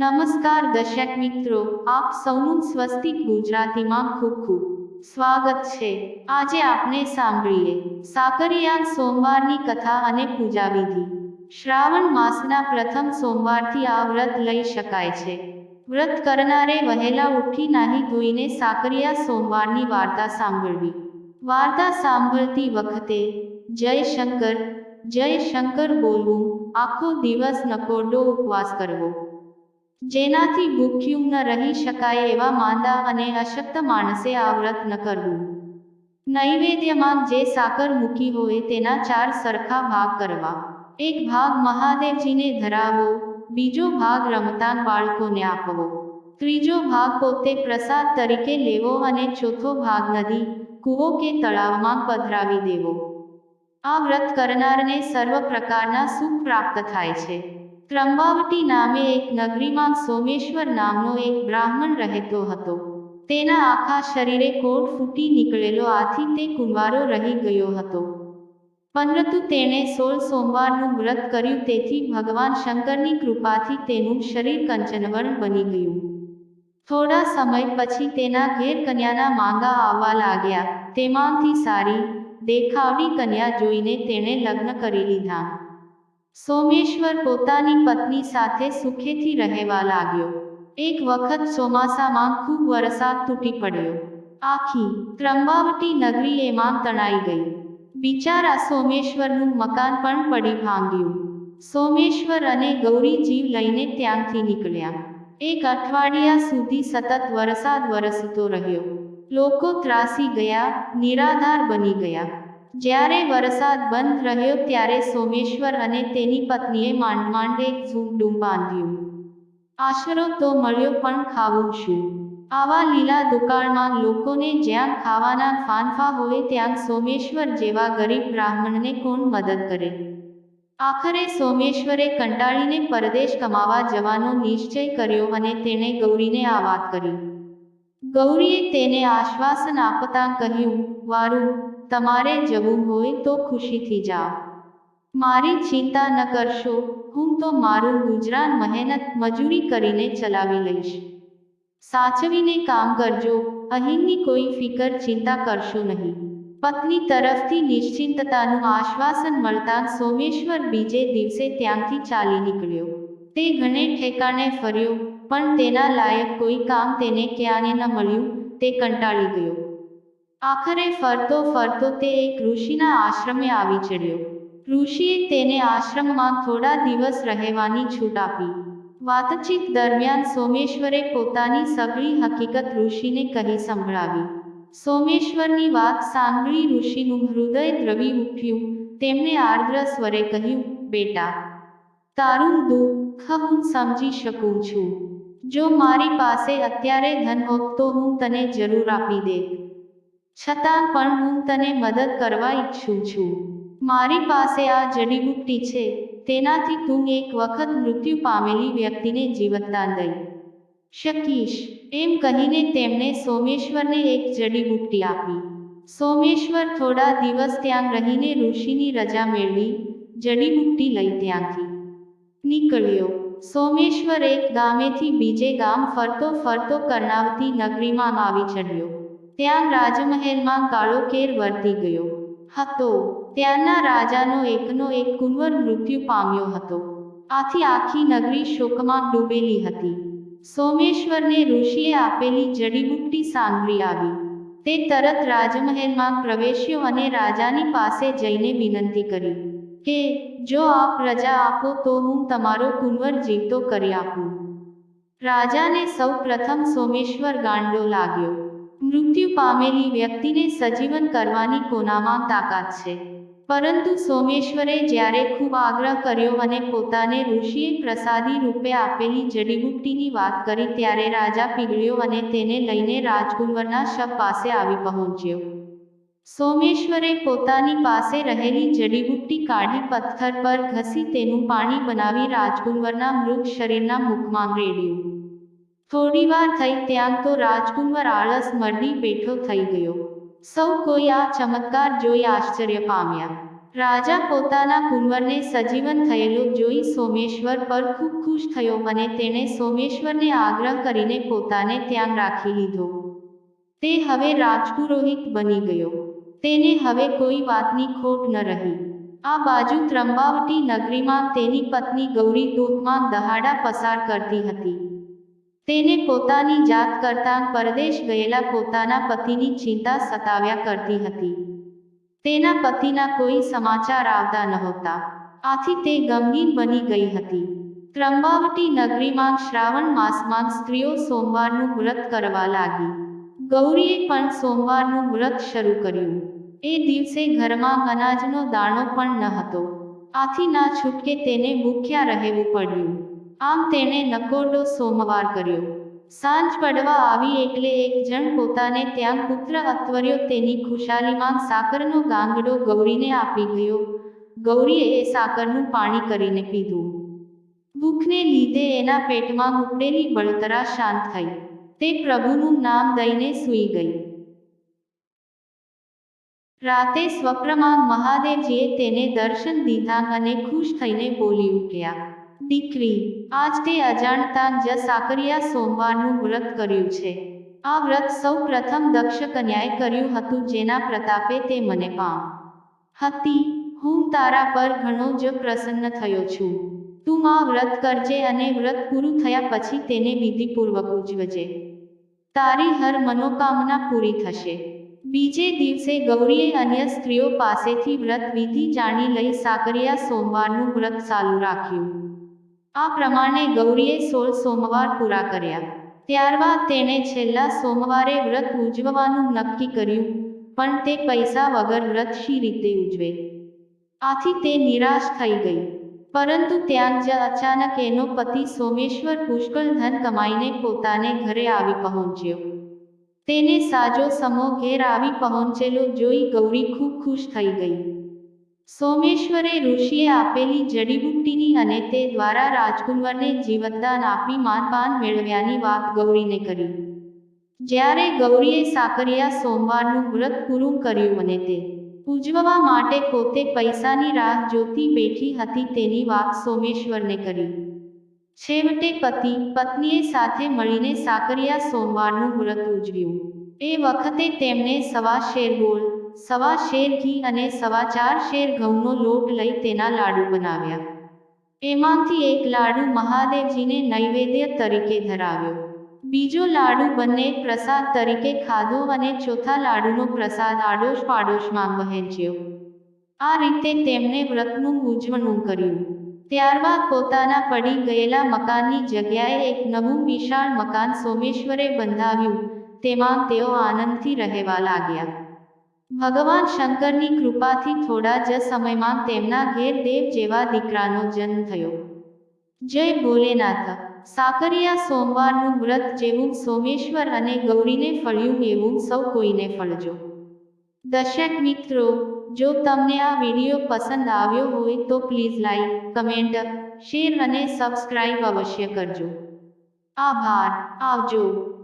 નમસ્કાર દર્શક મિત્રો, આપ સૌનું સ્વસ્તિક ગુજરાતીમાં ખૂબ ખૂબ સ્વાગત છે. આજે આપણે સાંભળીએ સાકરિયા સોમવારની કથા અને પૂજા વિધિ શ્રાવણ માસના પ્રથમ સોમવારથી આ વ્રત લઈ શકાય છે. વ્રત કરનારે વહેલા ઉઠી નાહી ધોઈને સાકરિયા સોમવારની વાર્તા સાંભળવી. વાર્તા સાંભળતી વખતે, જય શંકર જય શંકર બોલવું, આખો દિવસ નકોરડો ઉપવાસ કરવો. જેનાથી ભૂખ્યું ન રહી શકાય એવા માંદા અને અશક્ત માણસે આ વ્રત ન કરવું. નૈવેદ્યમાં જે સાકર મૂકી હોય તેના ચાર સરખા ભાગ કરવા. એક ભાગ મહાદેવજીને ધરાવો, બીજો ભાગ રમતાન બાળકોને આપવો. ત્રીજો ભાગ પોતે પ્રસાદ તરીકે લેવો અને ચોથો ભાગ નદી, કૂવો કે તળાવમાં પધરાવી દેવો. આ વ્રત કરનારને સર્વ પ્રકારના સુખ પ્રાપ્ત થાય છે. ત્રંબાવટી નામે એક નગરીમાં સોમેશ્વર નામનો એક બ્રાહ્મણ રહેતો હતો. તેના આખા શરીરે કોટ ફૂટી નીકળેલો, આથી તે કુંવારો રહી ગયો હતો. પરંતુ તેણે સોળ સોમવારનું વ્રત કર્યું, તેથી ભગવાન શંકરની કૃપાથી તેનું શરીર કંચનવર્ણ બની ગયું. થોડા સમય પછી તેના ઘેર કન્યાના માંગા આવવા લાગ્યા. તેમાંથી સારી દેખાવડી કન્યા જોઈને તેણે લગ્ન કરી લીધા. સોમેશ્વર પોતાની પત્ની સાથે સુખેથી રહેવા લાગ્યો. એક વખત ચોમાસામાં ખૂબ વરસાદ તૂટી પડ્યો. આખી ત્રંબાવટી નગરી એમાં તણાઈ ગઈ. બિચારા સોમેશ્વરનું મકાન પણ પડી ભાંગ્યું. સોમેશ્વર અને ગૌરી જીવ લઈને ત્યાંથી નીકળ્યા. એક અઠવાડિયા સુધી સતત વરસાદ વરસતો રહ્યો. લોકો ત્રાસી ગયા, નિરાધાર બની ગયા. જ્યારે વરસાદ બંધ રહ્યો ત્યારે સોમેશ્વર અને તેની પત્નીએ માંડ માંડ એક ઝૂંપડું બાંધ્યું. આશરો તો મળ્યો પણ ખાવું શું? આવા લીલા દુકાળમાં લોકોને જ્યાં ખાવાના ફાનફા હોય ત્યાં સોમેશ્વર જેવા ગરીબ બ્રાહ્મણને કોણ મદદ કરે? આખરે સોમેશ્વરે કંટાળીને પરદેશ કમાવા જવાનો નિશ્ચય કર્યો અને તેણે ગૌરીને આ વાત કરી. ગૌરીએ તેને આશ્વાસન આપતા કહ્યું, વારું તમારે જવું હોય તો ખુશીથી જાઓ. મારી ચિંતા ન કરશો, હું તો મારું ગુજરાન મહેનત મજૂરી કરીને ચલાવી લઈશ. સાચવીને કામ કરજો, અહીંની કોઈ ફિકર ચિંતા કરશો નહીં. પત્ની તરફથી નિશ્ચિંતતાનું આશ્વાસન મળતા સોમેશ્વર બીજે દિવસે ત્યાંથી ચાલી નીકળ્યો. તે ઘણે ઠેકાણે ફર્યો, પણ તેના લાયક કોઈ કામ તેને ક્યાંને ન મળ્યું, તે કંટાળી ગયો. આખરે ફરતો ફરતો તે એક ઋષિના આશ્રમે આવી ચડ્યો. ઋષિએ તેને આશ્રમમાં થોડા દિવસ રહેવાની છૂટ આપી. વાતચીત દરમિયાન સોમેશ્વરે પોતાની સગળી હકીકત ઋષિને કહી સંભળાવી. સોમેશ્વરની વાત સાંભળી ઋષિનું હૃદય દ્રવી ઉઠ્યું. તેમણે આર્દ્ર સ્વરે કહ્યું, બેટા, તારું દુઃખ હું સમજી શકું છું. જો મારી પાસે અત્યારે ધન હોત તો હું તને જરૂર આપી દેત છતાં પણ હું તને મદદ કરવા ઈચ્છું છું. મારી પાસે આ જડીબુટ્ટી છે. તેનાથી તું એક વખત મૃત્યુ પામેલી વ્યક્તિને જીવતદાન દઈ. શકીશ, એમ કહીને તેમણે સોમેશ્વરને એક જડીબુટ્ટી આપી. સોમેશ્વર થોડા દિવસ ત્યાં રહીને ઋષિની રજા મેળવી, જડીબુટ્ટી લઈ ત્યાંથી નીકળ્યો. સોમેશ્વર એક ગામેથી બીજે ગામ ફરતો ફરતો કર્ણાવતી નગરીમાં આવી ચડ્યો. ત્યાં રાજમહેલમાં કાળો કેર વર્તી ગયો હતો. ત્યાંના રાજાનો એકનો એક કુંવર મૃત્યુ પામ્યો હતો. આથી આખી નગરી શોકમાં ડૂબેલી હતી. સોમેશ્વરને ઋષિએ આપેલી જડીબુટ્ટી સાંભળી આવી. તે તરત રાજમહેલમાં પ્રવેશ્યો અને રાજાની પાસે જઈને વિનંતી કરી કે, જો આપ રજા આપો તો હું તમારો કુંવર જીવતો કરી આપું. રાજાને સૌ પ્રથમ સોમેશ્વર ગાંડો લાગ્યો. મૃત્યુ પામેલી વ્યક્તિને સજીવન કરવાની કોનામાં તાકાત છે. પરંતુ સોમેશ્વરે જ્યારે ખૂબ આગ્રહ કર્યો અને પોતાને ઋષિએ પ્રસાદી રૂપે આપેલી જડીબુટ્ટીની વાત કરી ત્યારે રાજા પીગળ્યો અને તેને લઈને રાજકુંવરના શબ પાસે આવી પહોંચ્યો. સોમેશ્વરે પોતાની પાસે રહેલી જડીબુટ્ટી કાઢી પથ્થર પર ઘસી તેનું પાણી બનાવી રાજકુંવરના મૃત શરીરના મુખમાં રેડ્યું. થોડીવાર થઈ ત્યાં તો રાજકુંવર આળસ મરડી બેઠો થઈ ગયો. સૌ કોઈ આ ચમત્કાર જોઈ આશ્ચર્ય પામ્યા. રાજા પોતાના કુંવરને સજીવન થયેલો જોઈ સોમેશ્વર પર ખૂબ ખુશ થયો અને તેણે સોમેશ્વરને આગ્રહ કરીને પોતાને ત્યાં રાખી લીધો. તે હવે રાજપુરોહિત બની ગયો. તેને હવે કોઈ વાતની ખોટ ન રહી. આ બાજુ ત્રંબાવટી નગરીમાં તેની પત્ની ગૌરી દૂધમાં દહાડા પસાર કરતી હતી. તેને પોતાની જાત કરતાં પરદેશ ગયેલા પોતાના પતિની ચિંતા સતાવ્યા કરતી હતી. તેના પતિના કોઈ સમાચાર આવતા નહોતા. આથી તે ગમગીન બની ગઈ હતી. ત્રંબાવટી નગરીમાં શ્રાવણ માસમાં સ્ત્રીઓ સોમવારનું વ્રત કરવા લાગી. ગૌરીએ પણ સોમવારનું વ્રત શરૂ કર્યું. એ દિવસે ઘરમાં અનાજનો દાણો પણ ન હતો. આથી ના છૂટકે તેને ભૂખ્યા રહેવું પડ્યું. આમ તેણે નકોટો સોમવાર કર્યો. સાંજ પડવા આવી એટલે એક જણ પોતાને ત્યાં પુત્ર અથવર્યો તેની ખુશાલીમાં સાકરનો ગાંગડો ગૌરીને આપી ગયો. ગૌરીએ એ સાકરનું પાણી કરીને પીધું. ભૂખને લીધે એના પેટમાં ઉપડેલી બળતરા શાંત થઈ. તે પ્રભુનું નામ દઈને સૂઈ ગઈ. રાતે સ્વપ્નમાં મહાદેવજીએ તેને દર્શન દીધા અને ખુશ થઈને બોલી ઉઠ્યા. દીકરી આજ તે અજાણતા જ સાકરિયા સોમવારનું વ્રત કર્યું છે. આ વ્રત સૌ પ્રથમ દક્ષ કન્યાએ કર્યું હતું જેના પ્રતાપે તે મને પામ. હતી, હું તારા પર ઘણો જ પ્રસન્ન થયો છું. તું આ વ્રત કરજે અને વ્રત પૂરું થયા પછી તેને વિધિપૂર્વક ઉજવજે. તારી હર મનોકામના પૂરી થશે. બીજે દિવસે ગૌરીએ અન્ય સ્ત્રીઓ પાસેથી વ્રત વિધિ જાણી લઈ સાકરિયા સોમવારનું વ્રત ચાલુ રાખ્યું. આ પ્રમાણે ગૌરીએ સોળ સોમવાર પૂરા કર્યા. ત્યારબાદ તેણે છેલ્લા સોમવારે વ્રત ઉજવવાનું નક્કી કર્યું, પણ તે પૈસા વગર વ્રત શી રીતે ઉજવે? આથી તે નિરાશ થઈ ગઈ. પરંતુ ત્યાં જ અચાનક એનો પતિ સોમેશ્વર પુષ્કળ ધન કમાઈને પોતાને ઘરે આવી પહોંચ્યો. તેને સાજો સમો ઘેર આવી પહોંચેલો જોઈ ગૌરી ખૂબ ખુશ થઈ ગઈ. સોમેશ્વરે ઋષિએ આપેલી જડીબુટ્ટીની અને તે દ્વારા રાજકુંવરને જીવતદાન આપી માનપાન મેળવ્યાની વાત ગૌરીને કરી. જ્યારે ગૌરીએ સાકરિયા સોમવારનું વ્રત પૂરું કર્યું અને તે ઉજવવા માટે પોતે પૈસાની રાહ જોતી બેઠી હતી તેની વાત સોમેશ્વરને કરી. છેવટે પતિ, પત્નીએ સાથે મળીને સાકરિયા સોમવારનું વ્રત ઉજવ્યું. એ વખતે તેમને સવા શેર ગોળ સવા શેર ઘી અને સવા ચાર શેર ઘઉંનો લોટ લઈ તેના લાડુ બનાવ્યા. એમાંથી એક લાડુ મહાદેવજીને નૈવેદ્ય તરીકે ધરાવ્યો. બીજો લાડુ બંને પ્રસાદ તરીકે ખાધો અને ચોથા લાડુનો પ્રસાદ આડોશ પાડોશમાં વહેંચ્યો. આ રીતે તેમણે વ્રતનું ઉજવણું કર્યું. ત્યારબાદ પોતાના પડી ગયેલા મકાનની જગ્યાએ એક નવું વિશાળ મકાન સોમેશ્વરે બંધાવ્યું, તેમાં તેઓ આનંદથી રહેવા લાગ્યા. ભગવાન શંકરની કૃપાથી થોડા જ સમયમાં તેમના ઘેર દેવ જેવા દીકરાનો જન્મ થયો. જય ભોલેનાથ. સાકરિયા સોમવારનું વ્રત જેવું સોમેશ્વર અને ગૌરીને ફળ્યું એવું સૌ કોઈને ફળજો. દર્શક મિત્રો, જો તમને આ વીડિયો પસંદ આવ્યો હોય તો પ્લીઝ લાઈક, કમેન્ટ, શેર અને સબસ્ક્રાઈબ અવશ્ય કરજો. આભાર. આવજો.